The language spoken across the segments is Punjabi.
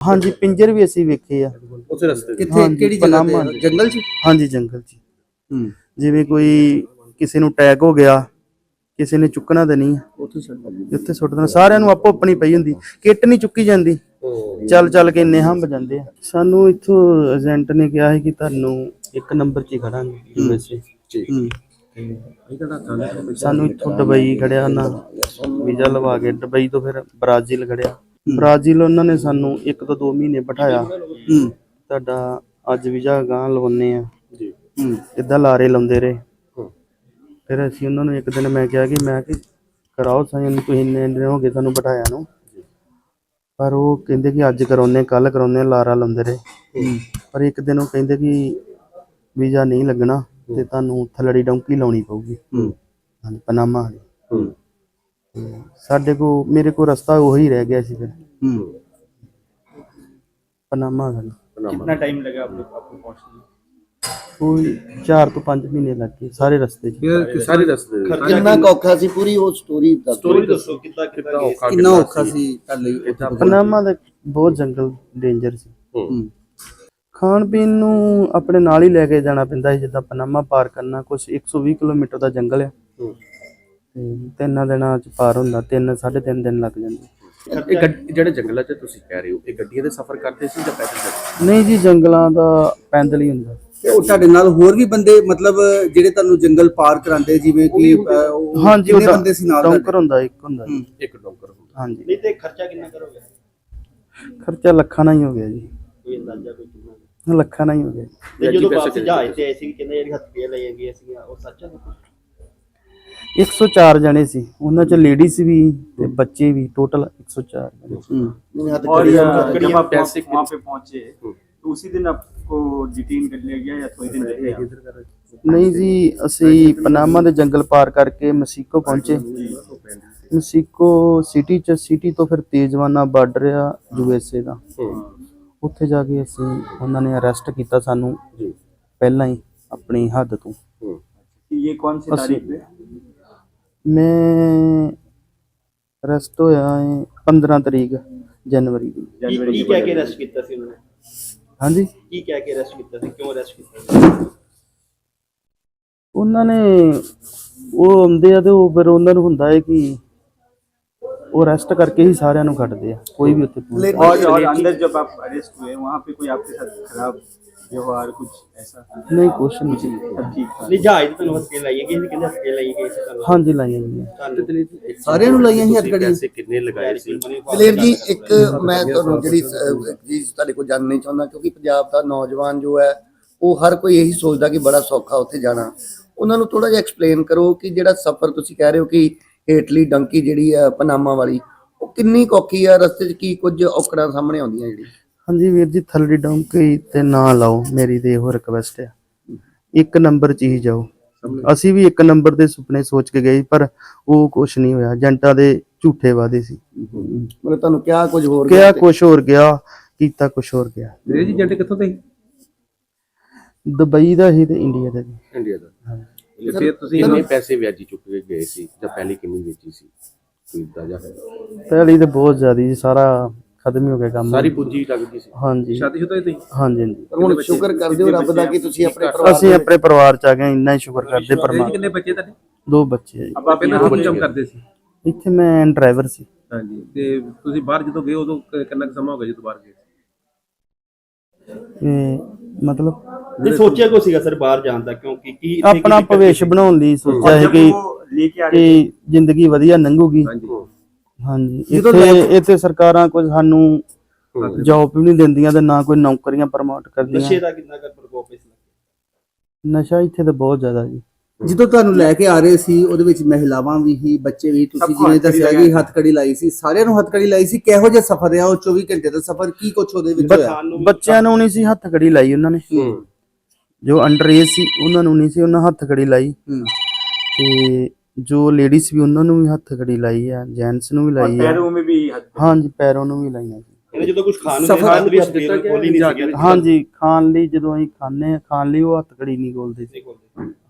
ਹਾਂਜੀ ਪਿੰਜਰ ਵੀ ਅਸੀਂ ਵੇਖੇ ਆ। ਉਸੇ ਰਸਤੇ ਤੇ। ਕਿੱਥੇ ਹਾਂਜੀ, ਕਿਹੜੀ ਜਗ੍ਹਾ ਪਨਾਮਾ ਤੇ ਜੰਗਲ 'ਚ? ਹਾਂਜੀ ਜੰਗਲ 'ਚ। ਹੂੰ। ਜਿਵੇਂ ਕੋਈ ਕਿਸੇ ਨੂੰ ਅਟੈਕ ਹੋ ਗਿਆ ਕਿਸੇ ਨੇ ਚੁੱਕਣਾ ਤਾਂ ਨਹੀਂ ਉੱਥੇ ਛੱਡ ਉੱਥੇ ਸੁੱਟ ਦੇਣਾ ਸਾਰਿਆਂ ਨੂੰ ਆਪੋ ਆਪਣੀ ਪਈ ਹੁੰਦੀ। ਕਿੱਟ ਨਹੀਂ ਚੁੱਕੀ ਜਾਂਦੀ। ਚੱਲ ਚੱਲ ਕੇ ਇੰਨੇ ਹੰਬ ਜਾਂਦੇ ਆ। ਸਾਨੂੰ ਇੱਥੋਂ ਏਜੰਟ ਨੇ ਕਿਹਾ ਸੀ ਕਿ ਤੁਹਾਨੂੰ ਇੱਕ ਨੰਬਰ 'ਚ ਹੀ ਖੜਾਂਗੇ ਯੂਐਸਏ। ਹੂੰ। ਸਾਨੂੰ ਇੱਥੋਂ ਦੁਬਈ ਖੜਿਆ ਨਾ ਵੀਜ਼ਾ ਲਵਾ ਕੇ ਦੁਬਈ ਤੋਂ ਫਿਰ ਬ੍ਰਾਜ਼ੀਲ ਖੜਿਆ। ਬ੍ਰਾਜ਼ੀਲ ਉਹਨਾਂ ਨੇ ਸਾਨੂੰ ਇੱਕ ਤੋਂ 2 ਮਹੀਨੇ ਬਿਠਾਇਆ। ਹੂੰ। ਤੁਹਾਡਾ ਅੱਜ ਵੀਜ਼ਾ ਗਾਂ ਲਵਾਉਣੇ ਆ ਜੀ। ਹੂੰ ਇਦਾਂ ਲਾਰੇ ਲਾਉਂਦੇ ਰਹੇ। ਫਿਰ ਅਸੀਂ ਉਹਨਾਂ ਨੂੰ ਇੱਕ ਦਿਨ ਮੈਂ ਕਿਹਾ ਕਿ ਮੈਂ ਕਿ ਕਰਾਓ ਸਾਈਨ ਤੁਸੀਂ ਇੰਨੇ ਦਿਨ ਹੋ ਗਏ ਤੁਹਾਨੂੰ ਬਿਠਾਇਆ ਨੂੰ। ਪਰ ਉਹ ਕਹਿੰਦੇ ਕਿ ਅੱਜ ਕਰਾਉਨੇ ਕੱਲ ਕਰਾਉਨੇ ਲਾਰਾ ਲਾਉਂਦੇ ਰਹੇ। ਪਰ ਇੱਕ ਦਿਨ ਉਹ ਕਹਿੰਦੇ ਕਿ ਵੀਜ਼ਾ ਨਹੀਂ ਲੱਗਣਾ ਤੇ ਤੁਹਾਨੂੰ ਥਲੜੀ ਡੌਂਕੀ ਲਾਉਣੀ ਪਊਗੀ। ਹੂੰ। ਪਨਾਮਾ ਵਾਲੀ। ਹੂੰ। ਸਾਡੇ ਕੋ ਮੇਰੇ ਕੋ ਰਸਤਾ ਉਹੀ ਰਹਿ ਗਿਆ ਸੀ ਫਿਰ। ਹੂੰ ਪਨਾਮਾ ਵਾਲੀ ਪਨਾਮਾ टाइम लगा आपको आपको पहुंचने में ਕੋਈ 4 ਤੋਂ 5 ਮਹੀਨੇ ਲੱਗ ਗਏ ਸਾਰੇ ਰਸਤੇ 'ਚ ਇਹ ਸਾਰੇ ਰਸਤੇ ਦੇ ਕਿੰਨਾ ਕੁ ਔਖਾ ਸੀ ਪੂਰੀ ਉਹ ਸਟੋਰੀ ਦੱਸੋ ਸਟੋਰੀ ਦੱਸੋ ਕਿੱਦਾਂ ਕਿੱਦਾਂ ਔਖਾ ਕਿੰਨਾ ਔਖਾ ਸੀ ਤੁਹਾਡੇ ਲਈ ਉੱਥੇ ਪਹੁੰਚਣਾ? ਪਨਾਮਾ ਦਾ ਬਹੁਤ ਜੰਗਲ ਡੇਂਜਰ ਸੀ ਹੂੰ ਹੂੰ ਖਾਣ ਪੀਣ ਨੂੰ ਆਪਣੇ ਨਾਲ ਹੀ ਲੈ ਕੇ ਜਾਣਾ ਪੈਂਦਾ ਸੀ ਜਿੱਦਾਂ ਪਨਾਮਾ ਪਾਰ ਕਰਨਾ ਕੁਝ 120 ਕਿਲੋਮੀਟਰ ਦਾ ਜੰਗਲ ਆ ਹੂੰ ਤੇ ਤਿੰਨਾਂ ਦਿਨਾਂ ਚ ਪਾਰ ਹੁੰਦਾ ਤਿੰਨ ਸਾਢੇ ਤਿੰਨ ਦਿਨ ਲੱਗ ਜਾਂਦੇ ਜਿਹੜੇ ਜੰਗਲਾਂ 'ਚ ਤੁਸੀਂ ਕਹਿ ਰਹੇ ਹੋ ਇਹ ਗੱਡੀਆਂ ਦੇ ਸਫ਼ਰ ਕਰਦੇ ਸੀ ਜਾਂ ਪੈਦਲ ਕਰਦੇ ਨਹੀਂ ਜੀ ਜੰਗਲਾਂ ਦਾ ਪੈਦਲ ਹੀ ਹੁੰਦਾ। ਤੇ ਉਹ ਤੁਹਾਡੇ ਨਾਲ ਹੋਰ ਵੀ ਬੰਦੇ ਮਤਲਬ ਜਿਹੜੇ ਤੁਹਾਨੂੰ ਜੰਗਲ ਪਾਰ ਕਰਾਉਂਦੇ ਜਿਵੇਂ ਕਿ ਉਹ ਹਾਂਜੀ ਕਿੰਨੇ ਬੰਦੇ ਸੀ ਨਾਲ ਡੌਂਕਰ ਹੁੰਦਾ ਇੱਕ ਹੁੰਦਾ ਇੱਕ ਡੋਂਕਰ ਹੁੰਦਾ। ਹਾਂਜੀ। ਨਹੀਂ ਤੇ ਖਰਚਾ ਕਿੰਨਾ ਕਰੋਗੇ? ਖਰਚਾ ਲੱਖਾਂ ਨਾਲ ਹੀ ਹੋ ਗਿਆ ਜੀ। ਕੋਈ ਅੰਦਾਜ਼ਾ ਕੋਈ ਕਿੰਨਾ? ਲੱਖਾਂ ਨਾਲ ਹੀ ਹੋ ਗਿਆ ਜੀ। ਜਦੋਂ ਵਾਪਸ ਜਹਾਜ਼ ਤੇ ਆਏ ਸੀ? ਕਹਿੰਦੇ ਜਿਹੜੀ ਹੱਥੀਆਂ ਲਈਆਂ ਗਈਆਂ ਸੀਗੀਆਂ ਉਹ ਸੱਚ ਹੈ 104 ਜਣੇ ਸੀ ਉਹਨਾਂ ਚ ਲੇਡੀਜ਼ ਵੀ ਤੇ ਬੱਚੇ ਵੀ ਟੋਟਲ 104 ਜਣੇ ਹੂੰ और जब जब आप आप पैसे वहाँ पे पहुंचे तो उसी दिन आपको डिटेन कर लिया गया या थोड़ी दिन रहे ਨਹੀਂ ਜੀ ਅਸੀਂ ਪਨਾਮਾ ਦੇ ਜੰਗਲ ਪਾਰ ਕਰਕੇ ਮਸੀਕੋ ਪਹੁੰਚੇ ਮਸੀਕੋ ਸਿਟੀ ਚ ਸਿਟੀ ਤੋਂ ਫਿਰ ਤੇਜਵਾਨਾ ਬਾਰਡਰ ਆ ਯੂਐਸਏ ਦਾ ਹੂੰ ਉੱਥੇ ਜਾ ਕੇ ਅਸੀਂ ਉਹਨਾਂ ਨੇ ਅਰੈਸਟ ਕੀਤਾ ਸਾਨੂੰ ਜੀ ਪਹਿਲਾਂ ਹੀ ਆਪਣੀ ਹੱਦ ਤੋਂ ਹੂੰ ये कौन सी अस्सी। तारीख पे ਮੈਂ ਅਰੈਸਟ ਹੋਇਆ ਹੈ 15 ਤਰੀਕ ਜਨਵਰੀ ਦੀ जनवरी की क्या के अरेस्ट ਕੀਤਾ ਸੀ ਉਹਨਾਂ ਨੇ ਹਾਂਜੀ ਕੀ ਕਹਿ ਕੇ ਅਰੈਸਟ ਕੀਤਾ ਸੀ ਕਿਉਂ ਅਰੈਸਟ ਕੀਤਾ ਸੀ ਉਹਨਾਂ ਨੇ ਉਹ ਆਉਂਦੇ ਆ ਤੇ ਉਹ ਫਿਰ ਉਹਨਾਂ ਨੂੰ ਹੁੰਦਾ ਹੈ ਕਿ ਉਹ ਅਰੈਸਟ ਕਰਕੇ ਹੀ ਸਾਰਿਆਂ ਨੂੰ ਕੱਢਦੇ ਆ ਕੋਈ ਵੀ ਉੱਥੇ ਪੁਲਿਸ- और और अंदर जब आप अरेस्ट हुए वहाँ पे कोई आपके साथ खराब व्यवहार कुछ ऐसा ਨਹੀਂ ਕੁਛ ਨਹੀਂ ਜੀ। सब ठीक था नहीं जहाज तो हस्के लाइए गए ਕਹਿੰਦੇ ਹਸਕੇ ਲਾਈ ਗਏ ਸੀ ਤੁਹਾਨੂੰ ਹਾਂਜੀ ਲਾਈਆਂ ਗਈਆਂ ਤੁਹਾਨੂੰ ਸਾਰਿਆਂ ਨੂੰ ਲਾਈਆਂ ਸੀ ਹੱਥਕੜੀਆਂ ਪੈਸੇ ਕਿੰਨੇ ਲਗਾਏ ਸੀ ਦਲੇਰ ਜੀ ਇੱਕ ਮੈਂ ਤੁਹਾਨੂੰ ਜਿਹੜੀ ਅਹ, ਚੀਜ਼ ਤੁਹਾਡੇ ਕੋਲ ਜਾਣਨੀ ਚਾਹੁੰਦਾ ਕਿਉਂਕਿ ਪੰਜਾਬ ਦਾ ਨੌਜਵਾਨ ਜੋ ਹੈ ਉਹ ਹਰ ਕੋਈ ਇਹੀ ਸੋਚਦਾ ਕਿ ਬੜਾ ਸੌਖਾ ਉੱਥੇ ਜਾਣਾ ਉਹਨਾਂ ਨੂੰ ਥੋੜਾ ਜਿਹਾ ਐਕਸਪਲੇਨ ਕਰੋ ਕਿ ਜਿਹੜਾ ਸਫ਼ਰ ਤੁਸੀਂ ਕਹਿ ਰਹੇ ਹੋ ਕਿ ਹੇਠਲੀ ਡੰਕੀ ਜਿਹੜੀ ਹੈ ਪਨਾਮਾ ਵਾਲੀ ਉਹ ਕਿੰਨੀ ਕੁ ਔਖੀ ਆ ਰਸਤੇ 'ਚ ਕੀ ਕੁਝ ਔਕੜਾਂ ਸਾਹਮਣੇ ਆਉਂਦੀਆਂ ਜਿਹੜੀ ਹਾਂਜੀ ਵੀਰ ਜੀ ਥਲੜੀ ਡੌਂਕੀ ਤੇ ਨਾ ਲਾਓ ਮੇਰੀ ਤੇ ਇਹੋ ਰਿਕਵੈਸਟ ਆ। ਇੱਕ ਨੰਬਰ 'ਚ ਹੀ ਜਾਓ। ਅਸੀਂ ਵੀ ਇੱਕ ਨੰਬਰ ਦੇ ਸੁਪਨੇ ਸੋਚ ਕੇ ਗਏ ਪਰ ਉਹ ਕੁਛ ਨਹੀਂ ਹੋਇਆ। ਏਜੰਟਾਂ ਦੇ ਝੂਠੇ ਵਾਅਦੇ ਸੀ। ਮਤਲਬ ਤੁਹਾਨੂੰ ਕਿਹਾ ਕੁਝ ਹੋਰ ਕਿਹਾ ਕੁਛ ਹੋਰ ਗਿਆ ਕੀਤਾ ਕੁਛ ਹੋਰ ਗਿਆ। ਵੀਰੇ ਜੀ ਜੰਟ ਕਿੱਥੋਂ ਦੇ ਦੁਬਈ ਦਾ ਹੀ ਤੇ ਇੰਡੀਆ ਦਾ ਵੀ ਇੰਡੀਆ ਦਾ। ਫਿਰ ਤੁਸੀਂ ਇੰਨੇ ਪੈਸੇ ਵਿਆਜੀ ਚੁੱਕ ਕੇ ਗਏ ਸੀ ਜਾਂ ਪਹਿਲੀ ਕਿੰਨੀ ਵੇਚੀ ਸੀ ਕੋਈ ਅੰਦਾਜ਼ਾ ਹੈ ਪਹਿਲੀ ਤੇ ਬਹੁਤ ਜ਼ਿਆਦੀ ਜੀ ਸਾਰਾ ਖਤਮ ਹੀ ਹੋ ਗਿਆ ਕੰਮ। ਸਾਰੀ ਪੂੰਜੀ ਲੱਗਦੀ ਸੀ। ਹਾਂਜੀ। ਸ਼ਾਦੀशुदा ਹੀ ਤੁਸੀਂ ਹਾਂਜੀ ਹਾਂਜੀ। ਹੁਣ ਸ਼ੁਕਰ ਕਰਦੇ ਹੋ ਰੱਬ ਦਾ ਕਿ ਤੁਸੀਂ ਆਪਣੇ ਪਰਿਵਾਰ ਅਸੀਂ ਆਪਣੇ ਪਰਿਵਾਰ ਚ ਆ ਗਏ ਇੰਨਾ ਹੀ ਸ਼ੁਕਰ ਕਰਦੇ ਪਰਮਾਤਮਾ ਕਿੰਨੇ ਬੱਚੇ ਤੁਹਾਡੇ? ਦੋ ਬੱਚੇ ਆ ਜੀ। ਆਪਾਂ ਪਹਿਲਾਂ ਕੀ ਕੰਮ ਕਰਦੇ ਸੀ? ਇੱਥੇ ਮੈਂ ਡਰਾਈਵਰ ਸੀ। ਹਾਂਜੀ ਤੇ ਤੁਸੀਂ ਬਾਹਰ ਜਦੋਂ ਗਏ ਉਦੋਂ ਕਿੰਨਾ ਕੁ ਸਮਾਂ ਹੋ ਗਿਆ ਜਦੋਂ ਬਾਹਰ ਗਏ? ਤੇ ਮਤਲਬ ਨਹੀਂ ਸੋਚਿਆ ਕੋ ਸੀਗਾ ਸਰ ਬਾਹਰ ਜਾਣ ਦਾ? ਕਿਉਂਕਿ ਕੀ ਆਪਣਾ ਭਵਿੱਖ ਬਣਾਉਣ ਲਈ ਸੋਚਿਆ ਸੀ ਕਿ ਲੈ ਕੇ ਆ ਜ਼ਿੰਦਗੀ ਵਧੀਆ ਲੰਘੂਗੀ। ਹਾਂਜੀ ਹਾਂਜੀ ਇੱਥੇ ਇੱਥੇ ਸਰਕਾਰਾਂ ਕੁਝ ਸਾਨੂੰ ਜੌਬ ਵੀ ਨਹੀਂ ਦਿੰਦੀਆਂ ਤੇ ਨਾ ਕੋਈ ਨੌਕਰੀਆਂ ਪ੍ਰਮੋਟ ਕਰਦੀਆਂ। ਨਸ਼ੇ ਦਾ ਕਿੰਨਾ ਕਰ ਪ੍ਰਕੋਪ ਇਸ ਲੱਗੇ ਨਸ਼ਾ ਇੱਥੇ ਤਾਂ ਬਹੁਤ ਜ਼ਿਆਦਾ ਜੀ। ਜਦੋਂ ਤੁਹਾਨੂੰ ਲੈ ਕੇ ਆ ਰਹੇ ਸੀ ਉਹਦੇ ਵਿੱਚ ਮਹਿਲਾਵਾਂ ਵੀ ਹੀ ਬੱਚੇ ਵੀ ਤੁਸੀਂ ਸਭ ਨੂੰ ਜਿਵੇਂ ਹੱਥਕੜੀ ਦੱਸਿਆ ਲਗਾਈ ਕਿ ਹੱਥਕੜੀ ਲਾਈ ਸੀ ਸਾਰਿਆਂ ਨੂੰ ਹੱਥਕੜੀ ਲਾਈ ਸੀ। ਕਿਹੋ ਜਿਹਾ ਸਫ਼ਰ ਰਿਹਾ ਉਹ 24 ਘੰਟੇ ਦਾ ਸਫ਼ਰ ਕੀ ਕੁਛ ਉਹਦੇ ਵਿੱਚ ਹੋਇਆ? ਸਾਨੂੰ ਵੀ ਬੱਚਿਆਂ ਨੂੰ ਨਹੀਂ ਸੀ ਹੱਥ ਕੜੀ ਲਾਈ ਉਹਨਾਂ ਨੇ। ਹੂੰ। ਜੋ ਅੰਡਰ ਏਜ ਸੀ ਉਹਨਾਂ ਨੂੰ ਨਹੀਂ ਸੀ ਉਹਨਾਂ ਹੱਥ ਕੜੀ ਲਾਈ। ਹੂੰ। ਤੇ ਜੋ ਲੇਡੀਜ਼ ਵੀ ਉਹਨਾਂ ਨੂੰ ਵੀ ਹੱਥ ਕੜੀ ਲਾਈ ਆ ਜੈਂਟਸ ਨੂੰ ਵੀ ਲਾਈ ਆ पैरों में भी हद ਹਾਂਜੀ ਪੈਰੋਂ ਨੂੰ ਵੀ ਲਾਈਆਂ ਸੀ ਇਹਨੇ ਜਦੋਂ ਕੁਝ ਖਾਣ ਨੂੰ ਸਫ਼ਰ ਖਾਣ ਨੂੰ ਵੀ ਕੁਛ ਹਸਪੀਟਲ ਦਿੱਤਾ ਗਿਆ ਖੋਲੀ ਨਹੀਂ ਜਾ ਸੀਗੀ ਕੇ? ਹਾਂਜੀ ਖਾਣ ਲਈ ਜਦੋਂ ਅਸੀਂ ਖਾਣੇ ਖਾਣ ਲਈ ਉਹ ਹੱਥ ਘੜੀ ਨਹੀਂ ਖੋਲਦੇ ਸੀ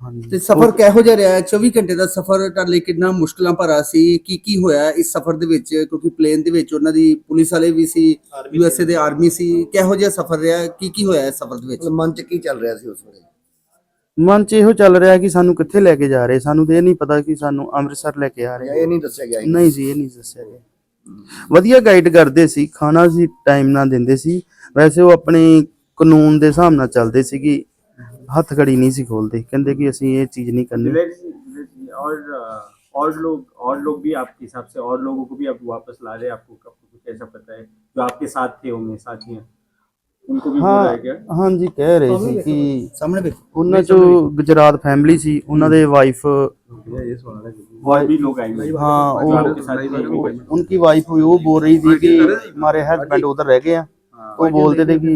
ਹਾਂਜੀ ਤੇ ਸਫ਼ਰ ਕਿਹੋ ਜਿਹਾ ਰਿਹਾ 24 ਘੰਟੇ ਦਾ ਸਫ਼ਰ ਤੁਹਾਡੇ ਲਈ ਕਿੰਨਾ ਮੁਸ਼ਕਲਾਂ ਭਰਾ ਸੀ ਕੀ ਕੀ ਹੋਇਆ ਇਸ ਸਫ਼ਰ ਦੇ ਵਿੱਚ ਕਿਉਂਕਿ ਪਲੇਨ ਦੇ ਵਿੱਚ ਉਹਨਾਂ ਦੀ ਪੁਲਿਸ ਵਾਲੇ ਵੀ ਸੀ ਯੂਐਸਏ ਦੇ ਆਰਮੀ ਸੀ ਕਿਹੋ ਜਿਹਾ ਸਫ਼ਰ ਰਿਹਾ ਕੀ ਕੀ ਹੋਇਆ ਇਸ ਸਫ਼ਰ ਦੇ ਵਿੱਚ ਮਤਲਬ ਮਨ ਚ ਕੀ ਚੱਲ ਰਿਹਾ ਸੀ ਉਸ ਵੇਲੇ ਮਨ 'ਚ ਇਹੋ ਚੱਲ ਰਿਹਾ ਕਿ ਸਾਨੂੰ ਕਿੱਥੇ ਲੈ ਕੇ ਜਾ ਰਹੇ ਸਾਨੂੰ ਤੇ ਇਹ ਨਹੀਂ ਪਤਾ ਕਿ ਸਾਨੂੰ ਅੰਮ੍ਰਿਤਸਰ ਲੈ ਕੇ ਆ ਰਹੇ ਜਾਂ ਇਹ ਨਹੀਂ ਦੱਸਿਆ ਗਿਆ ਨਹੀਂ ਜੀ ਇਹ ਨਹੀਂ ਦੱਸਿਆ ਗਿਆ ਵਧੀਆ ਗਾਈਡ ਕਰਦੇ ਸੀ ਖਾਣਾ ਸੀ ਟਾਈਮ ਨਾਲ ਦਿੰਦੇ ਸੀ ਵੈਸੇ ਉਹ ਆਪਣੇ ਕਾਨੂੰਨ ਦੇ ਹਿਸਾਬ ਨਾਲ ਚੱਲਦੇ ਸੀ ਕਿ ਹੱਥ ਘੜੀ ਨਹੀਂ ਸੀ ਖੋਲਦੇ ਕਹਿੰਦੇ ਕਿ ਅਸੀਂ ਇਹ ਚੀਜ਼ ਨਹੀਂ ਕਰਨੀ दिलेर जी दिलेर जी, और अ, और लोग और लोग भी आपके हिसाब से और लोगों को भी आप वापस ला रहे हैं आपको आपको कुछ ऐसा पता है जो आपके साथ थे होंगे साथी हैं उनको भी बोला ਹਾਂ है क्या ਹਾਂਜੀ ਕਹਿ ਰਹੇ ਸੀ ਕਿ ਸਾਹਮਣੇ ਵੇਖੋ ਉਹਨਾਂ ਚੋਂ ਗੁਜਰਾਤ ਫੈਮਿਲੀ ਸੀ ਉਹਨਾਂ ਦੇ ਵਾਈਫ और भी लोग आएंगे हाँ जो वो आपके साथ थे होंगे। उनकी वाइफ हुई वो बोल रही थी कि हमारे हस्बैंड उधर रह गए हैं वो बोलते थे कि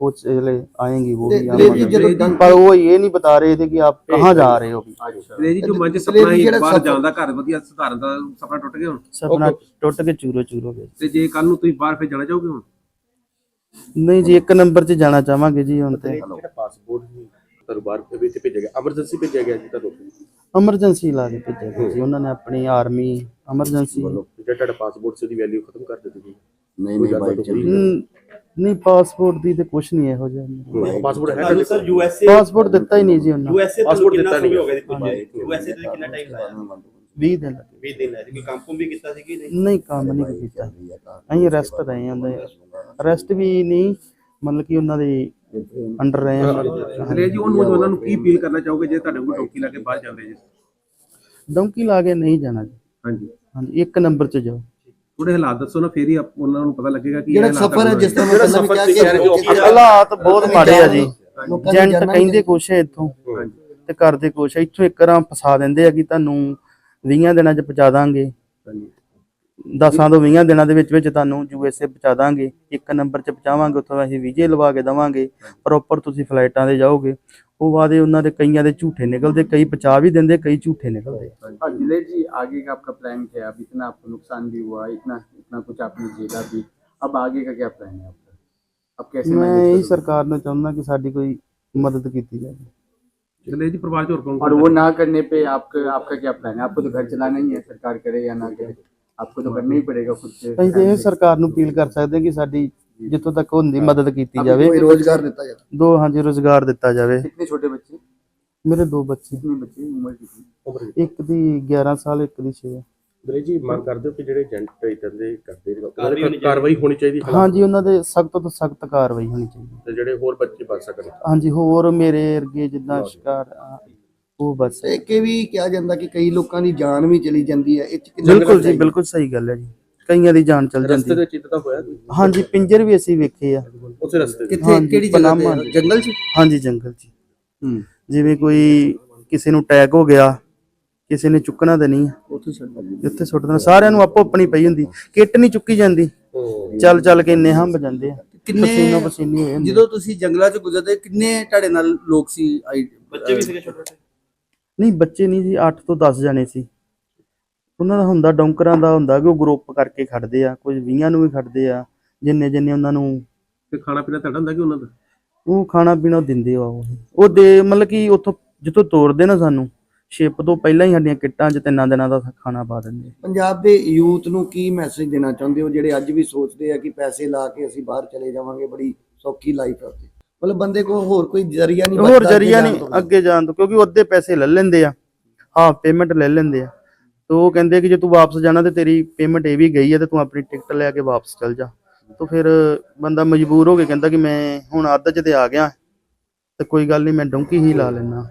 वो चले आएंगे वो भी दिलेर जी, जब यहाँ पर वो ये नहीं बता रहे थे कि आप कहाँ जा रहे हो अभी अच्छा ਜੀ ਜੋ ਮਨ ਚ ਤੇ ਸੁਪਨਾ ਸੀ ਜਿਹੜਾ ਬਾਹਰ ਸਫ਼ਰ- ਜਾਣ ਦਾ ਘਰ ਵਧੀਆ ਸੁਧਾਰਨ ਦਾ ਸੁਪਨਾ ਟੁੱਟ ਗਿਆ ਹੁਣ सपना टुट के चूरो चूरो गए ਤੇ ਜੇ ਕੱਲ ਨੂੰ ਤੁਸੀਂ ਬਾਹਰ ਫਿਰ ਜਾਣਾ ਚਾਹੋਗੇ ਹੁਣ ਨਹੀਂ ਜੀ ਇੱਕ ਨੰਬਰ 'ਚ ਜਾਣਾ ਚਾਹਾਂਗੇ ਜੀ ਹੁਣ ਤੇ। ਜਿਹੜਾ ਪਾਸਪੋਰਟ ਸੀ ਤੁਹਾਨੂੰ ਬਾਹਰ ਵਿੱਚ ਭੇਜਿਆ ਗਿਆ। ਐਮਰਜੈਂਸੀ ਭੇਜਿਆ ਗਿਆ ਜੀ ਤੁਹਾਨੂੰ ਐਮਰਜੈਂਸੀ ਲਾ ਕੇ ਭੇਜਿਆ ਗਿਆ ਜੀ। ਉਹਨਾਂ ਨੇ ਆਪਣੀ ਆਰਮੀ ਐਮਰਜੈਂਸੀ। ਜਿਹੜਾ ਤੁਹਾਡਾ ਪਾਸਪੋਰਟ ਸੀ ਉਹਦੀ ਵੈਲਿਊ ਖਤਮ ਕਰ ਦਿੱਤੀ ਗਈ ਨਹੀਂ ਨਹੀਂ ਬਾਈਕ ਚੱਲੀ ਨਹੀਂ ਪਾਸਪੋਰਟ ਦੀ ਤੇ ਕੁਛ ਨਹੀਂ ਇਹੋ ਜਿਹਾ। ਪਾਸਪੋਰਟ ਹੈ ਤੁਹਾਨੂੰ ਸਰ ਯੂਐਸਏ ਪਾਸਪੋਰਟ ਦਿੱਤਾ ਹੀ ਨਹੀਂ ਜੀ ਉਹਨਾਂ ਯੂਐਸਏ ਤੋਂ Passport ਕਿੰਨਾ ਦਿੱਤਾ ਸਮੇਂ ਨਹੀਂ। ਹੋ ਗਿਆ ਜੀ? ਪੁੱਜੇ ਯੂਐਸਏ ਤੋਂ ਕਿੰਨਾ ਟਾਈਮ ਲਾਇਆ 20 ਦਿਨ ਲੱਗੇ। 20 ਦਿਨ ਲਾਇਆ ਜੀ ਕੰਮ ਕੁਮ ਵੀ ਕੀਤਾ ਸੀ ਕਿ ਨਹੀਂ? ਨਹੀਂ ਕੰਮ ਨਹੀਂ ਕੀਤਾ। ਅਸੀਂ ਅਰੈਸਟ ਰਹੇ ਹਾਂ ਅਰੈਸਟ ਵੀ ਨਹੀਂ ਮਤਲਬ ਕਿ ਉਹਨਾਂ ਦੇ ਅੰਡਰ ਰਹੇ ਹਾਂ ਹਲੇ ਜੀ ਉਹ ਨੌਜਵਾਨਾਂ ਨੂੰ ਕੀ ਅਪੀਲ ਕਰਨਾ ਚਾਹੋਗੇ ਜੇ ਤੁਹਾਡੇ ਕੋਲ ਟੋਕੀ ਲਾ ਕੇ ਬਾਹਰ ਜਾਂਦੇ ਜੀ? ਡੌਂਕੀ ਲਾ ਕੇ ਨਹੀਂ ਜਾਣਾ ਜੀ। ਹਾਂਜੀ। ਹਾਂਜੀ ਇੱਕ ਨੰਬਰ 'ਚ ਜਾਓ। ਥੋੜੇ ਹਾਲਾਤ ਦੱਸੋ ਨਾ ਫੇਰ ਹੀ ਉਹਨਾਂ ਨੂੰ ਪਤਾ ਲੱਗੇਗਾ ਕਿ ਇਹ ਜਿਹੜਾ ਸਫ਼ਰ ਹੈ ਜਿਸ ਤਰ੍ਹਾਂ ਮੈਂ ਪਹਿਲਾਂ ਵੀ ਕਿਹਾ ਕਿ ਹਾਲਾਤ ਬਹੁਤ ਮਾੜੇ ਆ ਜੀ। ਜਾਨਾਂ ਕਹਿੰਦੇ ਕੁਛ ਹੈ ਇੱਥੋਂ ਤੇ ਕਰਦੇ ਕੁਛ ਹੈ। ਇੱਥੋਂ ਇੱਕ ਰਾਂ ਫਸਾ ਦਿੰਦੇ ਆ ਕਿ ਤੁਹਾਨੂੰ 20 ਦਿਨਾਂ 'ਚ ਪਹੁੰਚਾ ਦਾਂਗੇ। ਦਸਾਂ ਤੋਂ 20 ਦਿਨਾਂ ਦੇ ਵਿੱਚ ਵਿੱਚ ਤੁਹਾਨੂੰ ਯੂਐਸਏ ਪਹੁੰਚਾ ਦਾਂਗੇ ਇੱਕ ਨੰਬਰ 'ਚ ਪਹੁੰਚਾਵਾਂਗੇ ਉੱਥੋਂ ਅਸੀਂ ਵੀਜ਼ੇ ਲਵਾ ਕੇ ਦਵਾਂਗੇ ਪ੍ਰੋਪਰ ਤੁਸੀਂ ਫਲਾਈਟਾਂ ਦੇ ਜਾਓਗੇ ਉਹ ਵਾਦੇ ਉਹਨਾਂ ਦੇ ਕਈਆਂ ਦੇ ਝੂਠੇ ਨਿਕਲਦੇ ਕਈ ਪਹੁੰਚਾ ਵੀ ਦਿੰਦੇ ਕਈ ਝੂਠੇ ਨਿਕਲਦੇ और दिलेर जी आगे का आपका प्लान क्या है अब इतना आपको नुकसान भी हुआ इतना इतना कुछ आपने झेला भी अब आगे का क्या प्लान है आपका अब कैसे ਮੈਂ manage ਇਹ करोगे? ਸਰਕਾਰ ਨੂੰ ਚਾਹੁੰਦਾ ਕਿ ਸਾਡੀ ਕੋਈ ਮਦਦ ਕੀਤੀ ਜਾਵੇ ਚਲੇ ਜੀ ਪਰਿਵਾਰ ਚ ਹੋਰ ਕੌਣ और वो ना करने पे आपका आपका क्या प्लान है आपको तो घर चलाना ही है सरकार करे या ना करे आपको तो करना ही पड़ेगा खुद से ਅਸੀਂ ਤੇ ਇਹ ਸਰਕਾਰ ਨੂੰ ਅਪੀਲ ਕਰ ਸਕਦੇ ਹਾਂ ਕਿ ਸਾਡੀ ਜਿੱਥੋਂ ਤੱਕ ਹੁੰਦੀ ਮਦਦ ਕੀਤੀ ਅਭੀ ਜਾਵੇ ਕੋਈ ਰੋਜ਼ਗਾਰ ਦਿੱਤਾ ਜਾਵੇ ਦੋ ਹਾਂਜੀ ਰੋਜ਼ਗਾਰ ਦਿੱਤਾ ਜਾਵੇ कितने छोटे बच्चे ਮੇਰੇ ਦੋ ਬੱਚੇ कितने बच्चे उम्र कितनी ਇੱਕ ਦੀ 11 ਸਾਲ ਇੱਕ ਦੀ 6 ਦਰੇ ਜੀ ਮੰਗ ਕਰਦੇ ਹੋ ਕਿ ਜਿਹੜੇ ਏਜੰਟ ਇਦਾਂ ਦੇ ਕਰਦੇ ਨੇ ਉਹਨਾਂ ਤੇ ਕਾਰਵਾਈ ਹੋਣੀ ਚਾਹੀਦੀ ਹੈ ਹਾਂਜੀ ਉਹਨਾਂ ਦੇ ਸਖਤ ਤੋਂ ਸਖਤ ਕਾਰਵਾਈ ਹੋਣੀ ਚਾਹੀਦੀ ਤੇ ਜਿਹੜੇ ਹੋਰ ਬੱਚੇ ਬਚ ਸਕਣ ਹਾਂਜੀ ਹੋਰ ਮੇਰੇ ਅਰਗੇ ਜਿੱਦਾਂ ਸ਼ਿਕਾਰ ਆ, ਉਹ ਬਸ। ਤੇ ਇੱਕ ਇਹ ਵੀ ਕਿਹਾ ਜਾਂਦਾ ਕਿ ਕਈ ਲੋਕਾਂ ਦੀ ਜਾਨ ਵੀ ਚਲੀ ਜਾਂਦੀ ਹੈ ਇਹ ਚ ਕਿੰਨਾ ਬਿਲਕੁਲ ਜੀ ਬਿਲਕੁਲ ਸਹੀ ਗੱਲ ਹੈ ਜੀ। ਕਈਆਂ ਦੀ ਜਾਨ ਚਲ ਰਸਤੇ ਜਾਂਦੀ ਦੇ ਵਿੱਚ ਤਾਂ ਹੋਇਆ ਕੋਈ? ਹਾਂਜੀ ਪਿੰਜਰ ਵੀ ਅਸੀਂ ਵੇਖੇ ਆ। ਉਸੇ ਰਸਤੇ ਤੇ ਕਿੱਥੇ ਹਾਂਜੀ, ਕਿਹੜੀ ਜਗ੍ਹਾ ਪਨਾਮਾ ਤੇ ਜੰਗਲ 'ਚ? ਹਾਂਜੀ ਜੰਗਲ 'ਚ। ਹੂੰ। ਜਿਵੇਂ ਕੋਈ ਕਿਸੇ ਨੂੰ ਅਟੈਕ ਹੋ ਗਿਆ ਕਿਸੇ ਨੇ ਚੁੱਕਣਾ ਤਾਂ ਨਹੀਂ। ਉੱਥੇ ਛੱਡ ਉੱਥੇ ਸੁੱਟ ਦੇਣਾ ਸਾਰਿਆਂ ਨੂੰ ਆਪੋ ਆਪਣੀ ਪਈ ਹੁੰਦੀ। ਕਿੱਟ ਨਹੀਂ ਚੁੱਕੀ ਜਾਂਦੀ। ਚੱਲ ਚੱਲ ਕੇ ਇੰਨੇ ਹੰਬ ਜਾਂਦੇ ਆ। ਕਿੰਨੇ ਪਸੀਨੋ ਪਸੀਨੀ ਹੋ ਜਾਂਦੇ ਜਦੋਂ ਤੁਸੀਂ ਜੰਗਲਾਂ 'ਚ ਗੁਜ਼ਰਦੇ ਕਿੰਨੇ ਤੁਹਾਡੇ ਨਾਲ ਲੋਕ ਸੀ? ਆਈ- ਬੱਚੇ ਵੀ ਸੀਗੇ ਛੋਟੇ ਛੋਟੇ ਨਹੀਂ ਬੱਚੇ ਨਹੀਂ ਸੀ 8 ਤੋਂ 10 ਜਣੇ ਸੀ। ਉਹਨਾਂ ਦਾ ਹੁੰਦਾ ਡੌਂਕਰਾਂ ਦਾ ਹੁੰਦਾ ਕਿ ਉਹ ਗਰੁੱਪ ਕਰਕੇ ਖੜਦੇ ਆ ਕੁਝ 20 ਨੂੰ ਵੀ ਖੜਦੇ ਆ ਜਿੰਨੇ ਜਿੰਨੇ ਉਹਨਾਂ ਨੂੰ ਤੇ ਖਾਣਾ ਪੀਣਾ ਤੁਹਾਡਾ ਹੁੰਦਾ ਕਿ ਉਹਨਾਂ ਦਾ? ਉਹ ਖਾਣਾ ਪੀਣਾ ਦਿੰਦੇ ਆ ਉਹ। ਉਹ ਦੇ ਮਤਲਬ ਕਿ ਉੱਥੋਂ ਜਿੱਥੋਂ ਤੋਰਦੇ ਨਾ ਸਾਨੂੰ ਸ਼ਿਪ ਤੋਂ ਪਹਿਲਾਂ ਹੀ ਸਾਡੀਆਂ ਕਿੱਟਾਂ 'ਚ ਤਿੰਨਾਂ ਦਿਨਾਂ ਦਾ ਖਾਣਾ ਪਾ ਦਿੰਦੇ ਆ। ਪੰਜਾਬ ਦੇ ਯੂਥ ਨੂੰ ਕੀ ਮੈਸੇਜ ਦੇਣਾ ਚਾਹੁੰਦੇ ਹੋ? ਜਿਹੜੇ ਅੱਜ ਵੀ ਸੋਚਦੇ ਆ ਕਿ ਪੈਸੇ ਲਾ ਕੇ ਅਸੀਂ ਬਾਹਰ ਚਲੇ ਜਾਵਾਂਗੇ ਬੜੀ ਸੌਖੀ ਲਾਈਫ ਹੈ ਉੱਥੇ। ਮਤਲਬ ਬੰਦੇ ਕੋਲ ਹੋਰ ਕੋਈ ਜ਼ਰੀਆ ਨਹੀਂ ਹੋਰ ਬਚਦਾ ਅੱਗੇ ਜਰੀਆ ਜਾਣ ਨਹੀਂ ਤੋਂ। ਅੱਗੇ ਜਾਣ ਤੋਂ ਕਿਉਂਕਿ ਉਹ ਅੱਧੇ ਪੈਸੇ ਲੈ ਲੈਂਦੇ ਆ। ਹਾਫ ਪੇਮੈਂਟ ਲੈ ਲੈਂਦੇ ਆ। ਤੇ ਉਹ ਕਹਿੰਦੇ ਕਿ ਜੇ ਤੂੰ ਵਾਪਸ ਜਾਣਾ ਤੇ ਤੇਰੀ ਪੇਮੈਂਟ ਇਹ ਵੀ ਗਈ ਹੈ ਤੇ ਤੂੰ ਆਪਣੀ ਟਿਕਟ ਲੈ ਕੇ ਵਾਪਸ ਚੱਲ ਜਾ। ਤਾਂ ਫਿਰ ਬੰਦਾ ਮਜਬੂਰ ਹੋ ਕੇ ਕਹਿੰਦਾ ਕਿ ਮੈਂ ਹੁਣ ਅੱਧ 'ਚ ਤੇ ਆ ਗਿਆ। ਤੇ ਕੋਈ ਗੱਲ ਨਹੀਂ ਮੈਂ ਡੋਂਕੀ ਹੀ ਲਾ ਲੈਣਾ